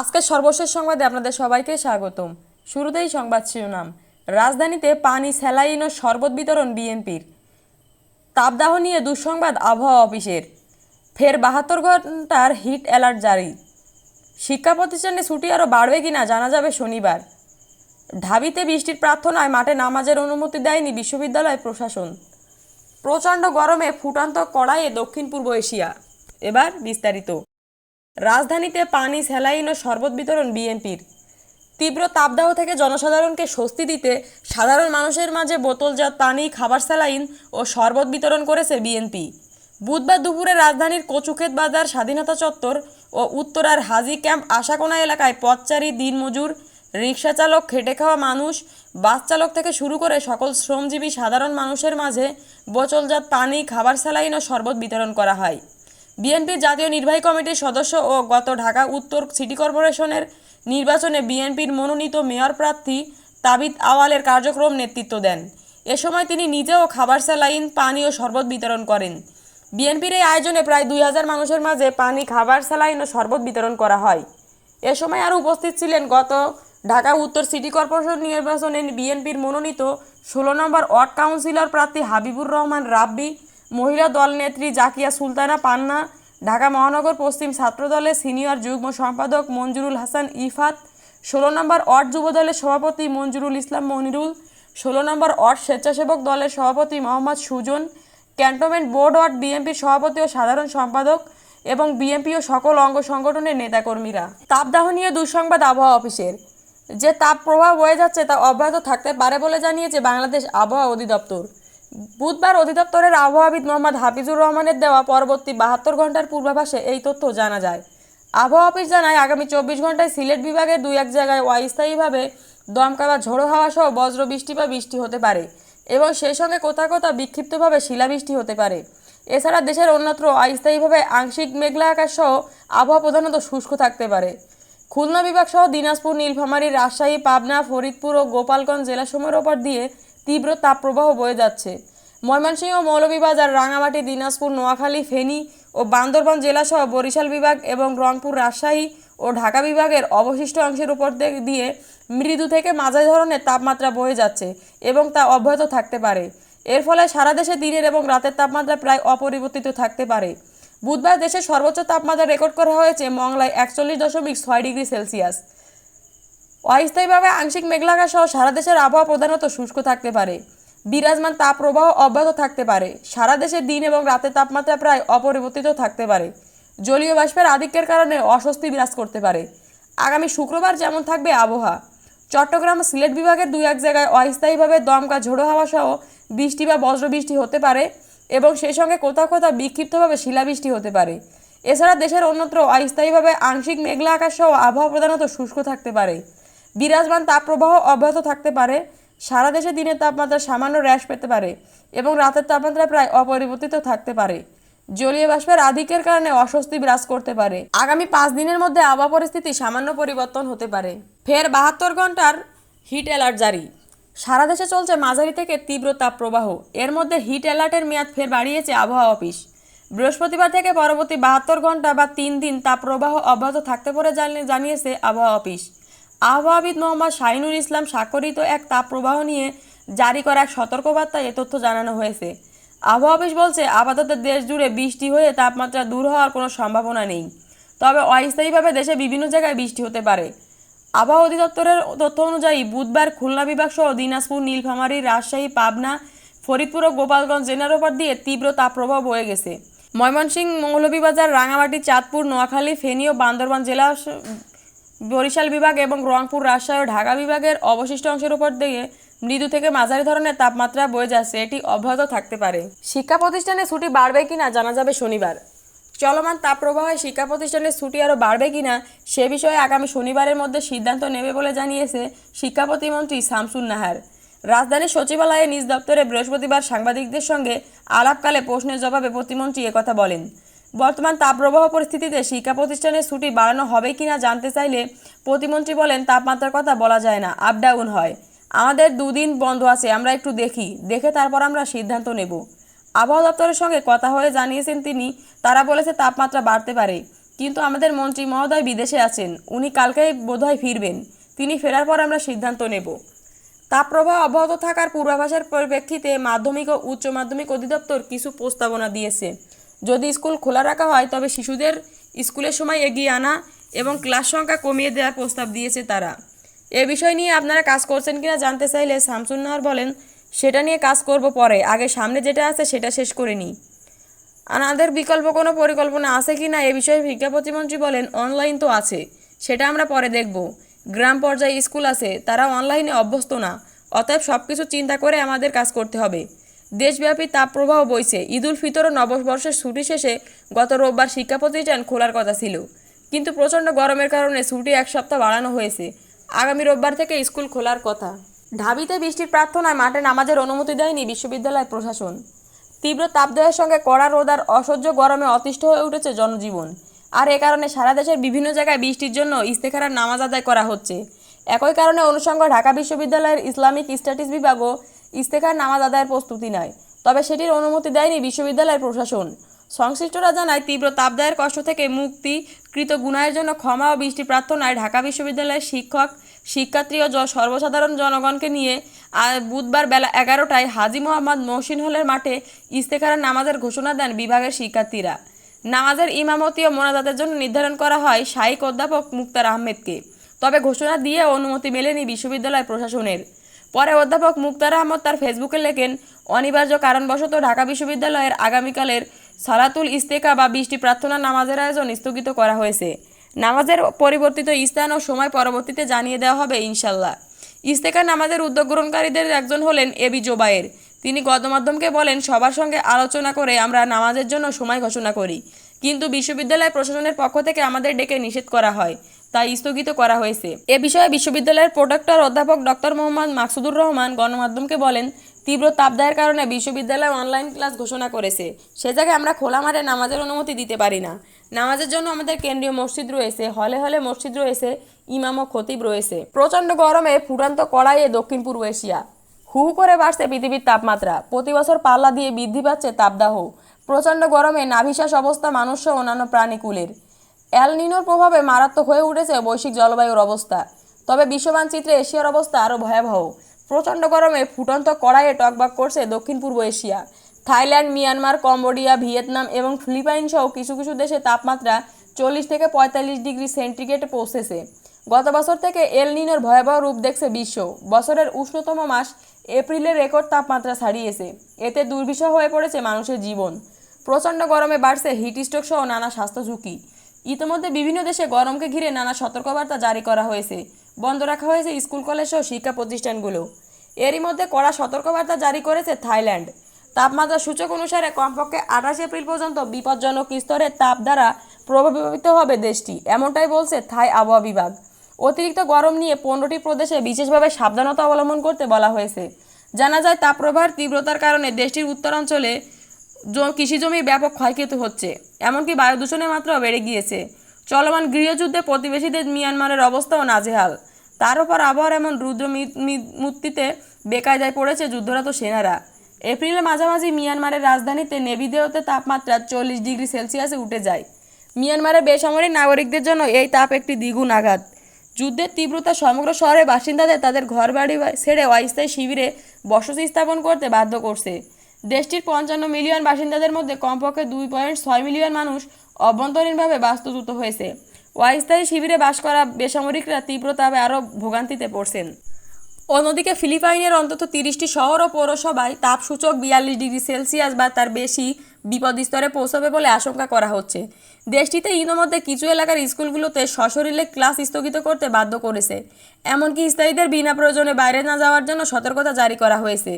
আজকের সর্বশেষ সংবাদে আপনাদের সবাইকে স্বাগতম। শুরুতেই সংবাদ শিরোনাম। রাজধানীতে পানি, স্যালাইন ও শরবত বিতরণ বিএনপির। তাপদাহ নিয়ে দুঃসংবাদ আবহাওয়া অফিসের। ফের বাহাত্তর ঘণ্টার হিট অ্যালার্ট জারি। শিক্ষা প্রতিষ্ঠানে ছুটি আরও বাড়বে কিনা জানা যাবে শনিবার। ঢাবিতে বৃষ্টির প্রার্থনায় মাঠে নামাজের অনুমতি দেয়নি বিশ্ববিদ্যালয় প্রশাসন। প্রচণ্ড গরমে ফুটান্ত কড়াইয়ে দক্ষিণ পূর্ব এশিয়া। এবার বিস্তারিত। রাজধানীতে পানি স্যালাইন ও শরবত বিতরণ বিএনপির। তীব্র তাপদাহ থেকে জনসাধারণকে স্বস্তি দিতে সাধারণ মানুষের মাঝে বোতলজাত পানি, খাবার স্যালাইন ও শরবত বিতরণ করেছে বিএনপি। বুধবার দুপুরে রাজধানীর কচুক্ষেত বাজার, স্বাধীনতা চত্বর ও উত্তরার হাজি ক্যাম্প আশাকোনা এলাকায় পথচারী, দিনমজুর রিক্সা চালক খেটে খাওয়া মানুষ বাস চালক থেকে শুরু করে সকল শ্রমজীবী সাধারণ মানুষের মাঝে বোতলজাত পানি, খাবার স্যালাইন ও শরবত বিতরণ করা হয়। বিএনপির জাতীয় নির্বাহী কমিটির সদস্য ও গত ঢাকা উত্তর সিটি কর্পোরেশনের নির্বাচনে বিএনপির মনোনীত মেয়র প্রার্থী তাবিদ আওয়ালের কার্যক্রম নেতৃত্ব দেন। এ সময় তিনি নিজেও খাবার স্যালাইন, পানি ও শরবত বিতরণ করেন। বিএনপির এই আয়োজনে প্রায় দুই হাজার মানুষের মাঝে পানি, খাবার স্যালাইন ও শরবত বিতরণ করা হয়। এ সময় আরও উপস্থিত ছিলেন গত ঢাকা উত্তর সিটি কর্পোরেশন নির্বাচনে বিএনপির মনোনীত ষোলো নম্বর ওয়ার্ড কাউন্সিলর প্রার্থী হাবিবুর রহমান রাব্বি মহিলা দল নেত্রী জাকিয়া সুলতানা পান্না, ঢাকা মহানগর পশ্চিম ছাত্রদলের সিনিয়র যুগ্ম সম্পাদক মঞ্জুরুল হাসান ইফাত, ষোলো নম্বর ওয়ার্ড যুবদলের সভাপতি মঞ্জুরুল ইসলাম মনিরুল, ষোলো নম্বর ওয়ার্ড স্বেচ্ছাসেবক দলের সভাপতি Mohammad Sujan, cantonment board ward বিএনপির সভাপতি ও সাধারণ সম্পাদক এবং বিএনপি ও সকল অঙ্গ সংগঠনের নেতাকর্মীরা। তাপদাহ নিয়ে দুঃসংবাদ আবহাওয়া অফিসের। যে তাপ প্রবাহ বয়ে যাচ্ছে তা অব্যাহত থাকতে পারে বলে জানিয়েছে বাংলাদেশ আবহাওয়া অধিদপ্তর। বুধবার অধিদপ্তরের আবহাওয়াবিদ মোহাম্মদ হাফিজুর রহমানের দেওয়া পরবর্তী বাহাত্তর ঘণ্টার পূর্বাভাসে এই তথ্য জানা যায়। আবহাওয়া অফিস জানায়, আগামী চব্বিশ ঘন্টায় সিলেট বিভাগের দুই এক জায়গায় অস্থায়ীভাবে দমকা বা ঝোড়ো হাওয়া সহ বজ্র বৃষ্টি বা বৃষ্টি হতে পারে এবং সেই সঙ্গে কোথাও কোথাও বিক্ষিপ্তভাবে শিলাবৃষ্টি হতে পারে। এছাড়া দেশের অন্যত্র অস্থায়ীভাবে আংশিক মেঘলা আকাশ সহ আবহাওয়া প্রধানত শুষ্ক থাকতে পারে। খুলনা বিভাগ সহ দিনাজপুর, নীলফামারী, রাজশাহী, পাবনা, ফরিদপুর ও গোপালগঞ্জ জেলাসমূহের ওপর দিয়ে তীব্র তাপপ্রবাহ বয়ে যাচ্ছে। ময়মনসিংহ মৌলভীবাজার, রাঙামাটি, দিনাজপুর, নোয়াখালী, ফেনী ও বান্দরবান জেলাসহ বরিশাল বিভাগ এবং রংপুর, রাজশাহী ও ঢাকা বিভাগের অবশিষ্ট অংশের উপর দিয়ে মৃদু থেকে মাঝারি ধরনের তাপমাত্রা বয়ে যাচ্ছে এবং তা অব্যাহত থাকতে পারে। এর ফলে সারা দেশে দিনের এবং রাতের তাপমাত্রা প্রায় অপরিবর্তিত থাকতে পারে। বুধবার দেশের সর্বোচ্চ তাপমাত্রা রেকর্ড করা হয়েছে মংলায় একচল্লিশ দশমিক ছয় ডিগ্রি সেলসিয়াস। অস্থায়ীভাবে আংশিক মেঘলাকা সহ সারা দেশের আবহাওয়া প্রধানত শুষ্ক থাকতে পারে। বিরাজমান তাপপ্রবাহ অব্যাহত থাকতে পারে। সারা দেশের দিন এবং রাতের তাপমাত্রা প্রায় অপরিবর্তিত থাকতে পারে। জলীয় বাষ্পের আধিক্যের কারণে অস্বস্তি বিরাজ করতে পারে। আগামী শুক্রবার যেমন থাকবে আবহাওয়া। চট্টগ্রাম সিলেট বিভাগের দুই এক জায়গায় অস্থায়ীভাবে দমকা ঝোড়ো হাওয়া সহ বৃষ্টি বা বজ্রবৃষ্টি হতে পারে এবং সেই সঙ্গে কোথাও কোথাও বিক্ষিপ্তভাবে শিলাবৃষ্টি হতে পারে। এছাড়া দেশের অন্যত্র অস্থায়ীভাবে আংশিক মেঘলা আকাশ সহ আবহাওয়া প্রধানত শুষ্ক থাকতে পারে। বিরাজমান তাপপ্রবাহ অব্যাহত থাকতে পারে, সারা দেশে দিনের তাপমাত্রা সামান্য হ্রাস পেতে পারে এবং রাতের তাপমাত্রা প্রায় অপরিবর্তিত থাকতে পারে। জলীয় বাষ্পের আধিক্যের কারণে অস্বস্তি বিরাজ করতে পারে। আগামী পাঁচ দিনের মধ্যে আবহাওয়া পরিস্থিতি সামান্য পরিবর্তন হতে পারে। ফের বাহাত্তর ঘণ্টার হিট অ্যালার্ট জারি। সারা দেশে চলছে মাঝারি থেকে তীব্র তাপপ্রবাহ। এর মধ্যে হিট অ্যালার্টের মেয়াদ ফের বাড়িয়েছে আবহাওয়া অফিস। বৃহস্পতিবার থেকে পরবর্তী বাহাত্তর ঘণ্টা বা তিন দিন তাপপ্রবাহ অব্যাহত থাকতে পারে জানি- জানিয়েছে আবহাওয়া অফিস। আবহাওয়াবিদ মোহাম্মদ শাহিনুর ইসলাম স্বাক্ষরিত এক তাপপ্রবাহ নিয়ে জারি করা এক সতর্কবার্তায় এ তথ্য জানানো হয়েছে। আবহাওয়া অফিস বলছে, আপাতত দেশ জুড়ে বৃষ্টি হয়ে তাপমাত্রা দূর হওয়ার কোনো সম্ভাবনা নেই। তবে অস্থায়ীভাবে দেশে বিভিন্ন জায়গায় বৃষ্টি হতে পারে। আবহাওয়া অধিদপ্তরের তথ্য অনুযায়ী, বুধবার খুলনা বিভাগ সহ দিনাজপুর, নীলফামারী, রাজশাহী, পাবনা, ফরিদপুর ও গোপালগঞ্জ জেলার ওপর দিয়ে তীব্র তাপপ্রবাহ বয়ে গেছে। ময়মনসিংহ, মৌলভীবাজার, রাঙামাটি, চাঁদপুর, নোয়াখালী, ফেনী ও বান্দরবান জেলা বরিশাল বিভাগ এবং রংপুর রাজশাহী ও ঢাকা বিভাগের অবশিষ্ট অংশের উপর দিয়ে মৃদু থেকে মাঝারি ধরনের তাপমাত্রা বয়ে যাচ্ছে, এটি অব্যাহত থাকতে পারে। শিক্ষা প্রতিষ্ঠানে ছুটি বাড়বে কিনা জানা যাবে শনিবার। চলমান তাপপ্রবাহে শিক্ষা প্রতিষ্ঠানের ছুটি আরও বাড়বে কিনা সে বিষয়ে আগামী শনিবারের মধ্যে সিদ্ধান্ত নেবে বলে জানিয়েছে শিক্ষা প্রতিমন্ত্রী শামসুন নাহার। রাজধানীর সচিবালয়ে নিজ দপ্তরে বৃহস্পতিবার সাংবাদিকদের সঙ্গে আলাপকালে প্রশ্নের জবাবে প্রতিমন্ত্রী একথা বলেন। বর্তমান তাপপ্রবাহ পরিস্থিতিতে শিক্ষা প্রতিষ্ঠানের ছুটি বাড়ানো হবে কিনা জানতে চাইলে প্রতিমন্ত্রী বলেন, তাপমাত্রার কথা বলা যায় না আপ ডাউন হয়। আমাদের দুদিন বন্ধ আছে, আমরা একটু দেখি। দেখে তারপর আমরা সিদ্ধান্ত নেব। আবহাওয়া দপ্তরের সঙ্গে কথা হয়ে জানিয়েছেন তিনি, তারা বলেছে তাপমাত্রা বাড়তে পারে। কিন্তু আমাদের মন্ত্রী মহোদয় বিদেশে আছেন, উনি কালকেই বোধহয় ফিরবেন। তিনি ফেরার পর আমরা সিদ্ধান্ত নেব। তাপপ্রবাহ অব্যাহত থাকার পূর্বাভাসের পরিপ্রেক্ষিতে মাধ্যমিক ও উচ্চ মাধ্যমিক অধিদপ্তর কিছু প্রস্তাবনা দিয়েছে। যদি স্কুল খোলা রাখা হয়, তবে শিশুদের স্কুলের সময় এগিয়ে আনা এবং ক্লাস সংখ্যা কমিয়ে দেওয়ার প্রস্তাব দিয়েছে তারা। এ বিষয় নিয়ে আপনারা কাজ করছেন কিনা জানতে চাইলে শামসুন্নাহার বলেন, সেটা নিয়ে কাজ করব পরে। আগে সামনে যেটা আছে, সেটা শেষ করে নিই। আমাদের বিকল্প কোনো পরিকল্পনা আছে কি না এ বিষয়ে শিক্ষা প্রতিমন্ত্রী বলেন, অনলাইন তো আছে। সেটা আমরা পরে দেখব। গ্রাম পর্যায়ে স্কুল আছে। তারা অনলাইনে অভ্যস্ত না। অতএব সব কিছু চিন্তা করে আমাদের কাজ করতে হবে। দেশব্যাপী তাপপ্রবাহ বইছে। ঈদুল ফিতর ও নববর্ষের ছুটি শেষে গত রোববার শিক্ষা প্রতিষ্ঠান খোলার কথা ছিল। কিন্তু প্রচণ্ড গরমের কারণে ছুটি এক সপ্তাহ বাড়ানো হয়েছে। আগামী রোববার থেকে স্কুল খোলার কথা। ঢাবিতে বৃষ্টির প্রার্থনায় মাঠে নামাজের অনুমতি দেয়নি বিশ্ববিদ্যালয় প্রশাসন। তীব্র তাপদাহের সঙ্গে কড়া রোদ আর অসহ্য গরমে অতিষ্ঠ হয়ে উঠেছে জনজীবন। আর এ কারণে সারা দেশের বিভিন্ন জায়গায় বৃষ্টির জন্য ইস্তেখারার নামাজ আদায় করা হচ্ছে। একই কারণে অনুষঙ্গ ঢাকা বিশ্ববিদ্যালয়ের ইসলামিক স্ট্যাটিস বিভাগও ইস্তেখার নামাজ আদায়ের প্রস্তুতি নেয়, তবে সেটির অনুমতি দেয়নি বিশ্ববিদ্যালয়ের প্রশাসন। সংশ্লিষ্টরা জানায়, তীব্র তাপদায়ের কষ্ট থেকে মুক্তি কৃত গুণায়ের জন্য ক্ষমা ও বৃষ্টি প্রার্থনায় ঢাকা বিশ্ববিদ্যালয়ের শিক্ষক, শিক্ষার্থী ও সর্বসাধারণ জনগণকে নিয়ে বুধবার বেলা এগারোটায় হাজি মোহাম্মদ মহসিন হলের মাঠে ইস্তেখারা নামাজের ঘোষণা দেন বিভাগের শিক্ষার্থীরা। নামাজের ইমামতি ও মোনাজাতের জন্য নির্ধারণ করা হয় শাহীক অধ্যাপক মুক্তার আহমেদকে। তবে ঘোষণা দিয়ে অনুমতি মেলেনি বিশ্ববিদ্যালয় প্রশাসনের। পরে অধ্যাপক মুক্তার আহমদ তার ফেসবুকে লেখেন, অনিবার্য কারণবশত ঢাকা বিশ্ববিদ্যালয়ের আগামীকালের সালাতুল ইস্তেকা বা বৃষ্টি প্রার্থনা নামাজের আয়োজন স্থগিত করা হয়েছে। নামাজের পরিবর্তিত স্থান ও সময় পরবর্তীতে জানিয়ে দেওয়া হবে ইনশাল্লাহ ইস্তেকা নামাজের উদ্যোগ গ্রহণকারীদের একজন হলেন এবি জোবায়ের। তিনি গণমাধ্যমকে বলেন, সবার সঙ্গে আলোচনা করে আমরা নামাজের জন্য সময় ঘোষণা করি। কিন্তু বিশ্ববিদ্যালয় প্রশাসনের পক্ষ থেকে আমাদের ডেকে নিষেধ করা হয়। তাই স্থগিত করা হয়েছে। এ বিষয়ে বিশ্ববিদ্যালয়ের প্রোডাক্টর অধ্যাপক ডক্টর মোহাম্মদ মাকসুদুর রহমান গণমাধ্যমকে বলেন, তীব্র তাপদায়ের কারণে বিশ্ববিদ্যালয় অনলাইন ক্লাস ঘোষণা করেছে। সে জায়গায় আমরা খোলা মাঠে নামাজের অনুমতি দিতে পারি না। নামাজের জন্য আমাদের কেন্দ্রীয় মসজিদ রয়েছে, হলে হলে মসজিদ রয়েছে, ইমাম ও খতিব রয়েছে। প্রচণ্ড গরমে ফুটান্ত কড়াইয়ে দক্ষিণ পূর্ব এশিয়া। হু করে বাড়ছে পৃথিবীর তাপমাত্রা। প্রতি বছর পাল্লা দিয়ে বৃদ্ধি পাচ্ছে তাপদাহ। প্রচণ্ড গরমে নাভিশ্বাস অবস্থা মানুষ সহ অন্যান্য প্রাণীকুলের। অ্যাল নিনোর প্রভাবে মারাত্মক হয়ে উঠেছে বৈশ্বিক জলবায়ুর অবস্থা। তবে বিশ্ব মানচিত্রে এশিয়ার অবস্থা আরও ভয়াবহ। প্রচণ্ড গরমে ফুটন্ত কড়াইয়ে টকবাক করছে দক্ষিণ পূর্ব Asia. Thailand, Myanmar, Cambodia, Vietnam এবং ফিলিপাইন সহ কিছু কিছু দেশে তাপমাত্রা চল্লিশ থেকে পঁয়তাল্লিশ ডিগ্রি সেন্টিগ্রেডে পৌঁছেছে। গত বছর থেকে এল নিনোর ভয়াবহ রূপ দেখছে বিশ্ব। বছরের উষ্ণতম মাস এপ্রিলের রেকর্ড তাপমাত্রা ছাড়িয়েছে। এতে দুর্বিষহ হয়ে পড়েছে মানুষের জীবন। প্রচণ্ড গরমে বাড়ছে হিটস্ট্রোক সহ নানা স্বাস্থ্য ঝুঁকি। ইতিমধ্যে বিভিন্ন দেশে গরমকে ঘিরে নানা সতর্কবার্তা জারি করা হয়েছে। বন্ধ রাখা হয়েছে স্কুল, কলেজ সহ শিক্ষা প্রতিষ্ঠানগুলো। এরই মধ্যে কড়া সতর্কবার্তা জারি করেছে থাইল্যান্ড। তাপমাত্রা সূচক অনুসারে কমপক্ষে আঠাশ এপ্রিল পর্যন্ত বিপজ্জনক স্তরের তাপ দ্বারা প্রভাবিত হবে দেশটি, এমনটাই বলছে থাই আবহাওয়া বিভাগ। অতিরিক্ত গরম নিয়ে পনেরোটি প্রদেশে বিশেষভাবে সাবধানতা অবলম্বন করতে বলা হয়েছে। জানা যায়, তাপপ্রবাহের তীব্রতার কারণে দেশটির উত্তরাঞ্চলে জ- কৃষিজমির ব্যাপক ক্ষয়ক্ষতি হচ্ছে, এমনকি বায়ু দূষণের মাত্রাও বেড়ে গিয়েছে। চলমান গৃহযুদ্ধে প্রতিবেশীদের মিয়ানমারের অবস্থাও নাজেহাল। তার উপর আবহাওয়ার এমন রুদ্র মূর্তিতে বেকায়দায় পড়েছে যুদ্ধরত সেনারা। এপ্রিলের মাঝামাঝি মিয়ানমারের রাজধানীতে নেভিদেওতে তাপমাত্রা চল্লিশ ডিগ্রি সেলসিয়াসে উঠে যায়। মিয়ানমারের বেসামরিক নাগরিকদের জন্য এই তাপ একটি দ্বিগুণ আঘাত। যুদ্ধের তীব্রতা সমগ্র শহরের বাসিন্দাদের তাদের ঘরবাড়ি ছেড়ে অস্থায়ী শিবিরে বসতি স্থাপন করতে বাধ্য করছে। দেশটির পঞ্চান্ন মিলিয়ন বাসিন্দাদের মধ্যে কমপক্ষে দুই পয়েন্ট ছয় মিলিয়ন মানুষ অভ্যন্তরীণভাবে বাস্তুচ্যুত হয়েছে। অস্থায়ী শিবিরে বাস করা বেসামরিকরা তীব্র তাপে আরও ভোগান্তিতে পড়ছেন। অন্যদিকে ফিলিপাইনের অন্তত তিরিশটি শহর ও পৌরসভায় তাপসূচক বিয়াল্লিশ ডিগ্রি সেলসিয়াস বা তার বেশি বিপদ স্তরে পৌঁছবে বলে আশঙ্কা করা হচ্ছে। দেশটিতে ইতিমধ্যে কিছু এলাকার স্কুলগুলোতে সশরীরে ক্লাস স্থগিত করতে বাধ্য করেছে। এমনকি স্থায়ীদের বিনা প্রয়োজনে বাইরে না যাওয়ার জন্য সতর্কতা জারি করা হয়েছে।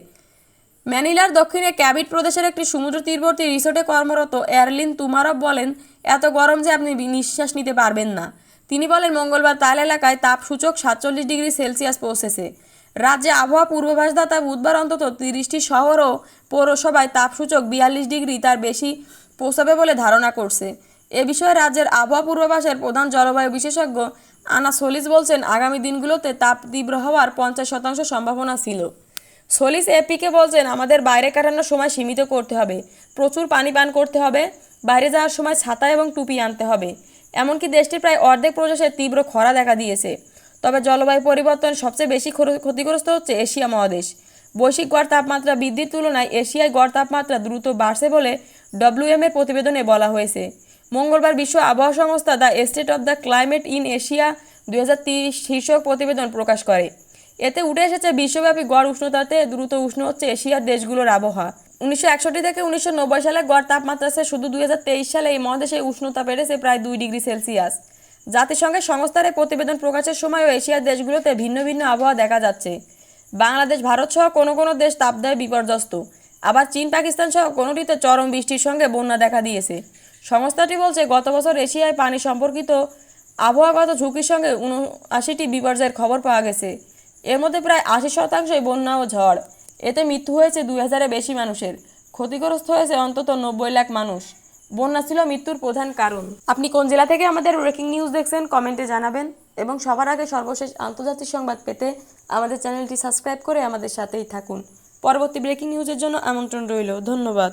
ম্যানিলার দক্ষিণে ক্যাবিট প্রদেশের একটি সমুদ্র তীরবর্তী রিসোর্টে কর্মরত এয়ারলিন তুমারব বলেন, এত গরম যে আপনি নিঃশ্বাস নিতে পারবেন না। তিনি বলেন, মঙ্গলবার তাল এলাকায় তাপসূচক সাতচল্লিশ ডিগ্রি সেলসিয়াস পৌঁছেছে। রাজ্যে আবহাওয়া পূর্বাভাসদাতা বুধবার অন্তত তিরিশটি শহর ও পৌরসভায় তাপসূচক বিয়াল্লিশ ডিগ্রি তার বেশি পৌঁছাবে বলে ধারণা করছে। এ বিষয়ে রাজ্যের আবহাওয়া পূর্বাভাসের প্রধান জলবায়ু বিশেষজ্ঞ আনা সলিস বলছেন, আগামী দিনগুলোতে তাপ তীব্র হওয়ার পঞ্চাশ শতাংশ সম্ভাবনা ছিল। সলিস এপিকে বলছেন, আমাদের বাইরে কাটানোর সময় সীমিত করতে হবে। প্রচুর পানি পান করতে হবে। বাইরে যাওয়ার সময় ছাতা এবং টুপি আনতে হবে। এমনকি দেশটির প্রায় অর্ধেক প্রদেশে তীব্র খরা দেখা দিয়েছে। তবে জলবায়ু পরিবর্তন সবচেয়ে বেশি ক্ষতিগ্রস্ত হচ্ছে এশিয়া মহাদেশ। বৈশ্বিক গড় তাপমাত্রা বৃদ্ধির তুলনায় এশিয়ায় গড় তাপমাত্রা দ্রুত বাড়ছে বলে ডব্লিউএম এর প্রতিবেদনে বলা হয়েছে। মঙ্গলবার বিশ্ব আবহাওয়া সংস্থা the state of the climate in Asia দুই শীর্ষক প্রতিবেদন প্রকাশ করে। এতে উঠে এসেছে বিশ্বব্যাপী গড় উষ্ণতাতে দ্রুত উষ্ণ হচ্ছে এশিয়ার দেশগুলোর আবহাওয়া। উনিশশো একষট্টি থেকে উনিশশো নব্বই সালে গড় তাপমাত্রা চেয়ে শুধু দুই হাজার তেইশ সালে এই মহাদেশে উষ্ণতা বেড়েছে প্রায় দুই ডিগ্রি সেলসিয়াস। জাতিসংঘের সংস্থার প্রতিবেদন প্রকাশের সময়ও এশিয়ার দেশগুলোতে ভিন্ন ভিন্ন আবহাওয়া দেখা যাচ্ছে। বাংলাদেশ, ভারত সহ কোনো কোনো দেশ তাপদায় বিপর্যস্ত। আবার চীন, পাকিস্তান সহ কোনোটিতে চরম বৃষ্টির সঙ্গে বন্যা দেখা দিয়েছে। সংস্থাটি বলছে, গত বছর এশিয়ায় পানি সম্পর্কিত আবহাওয়াগত ঝুঁকির সঙ্গে উনআশিটি বিপর্যয়ের খবর পাওয়া গেছে। এর মধ্যে প্রায় আশি শতাংশই বন্যা ও ঝড়। এতে মৃত্যু হয়েছে দুই হাজারের বেশি মানুষের। ক্ষতিগ্রস্ত হয়েছে অন্তত নব্বই লাখ মানুষ। বন্যা ছিল মৃত্যুর প্রধান কারণ। আপনি কোন জেলা থেকে আমাদের ব্রেকিং নিউজ দেখছেন কমেন্টে জানাবেন এবং সবার আগে সর্বশেষ আন্তর্জাতিক সংবাদ পেতে আমাদের চ্যানেলটি সাবস্ক্রাইব করে আমাদের সাথেই থাকুন। পরবর্তী ব্রেকিং নিউজের জন্য আমন্ত্রণ রইল। ধন্যবাদ।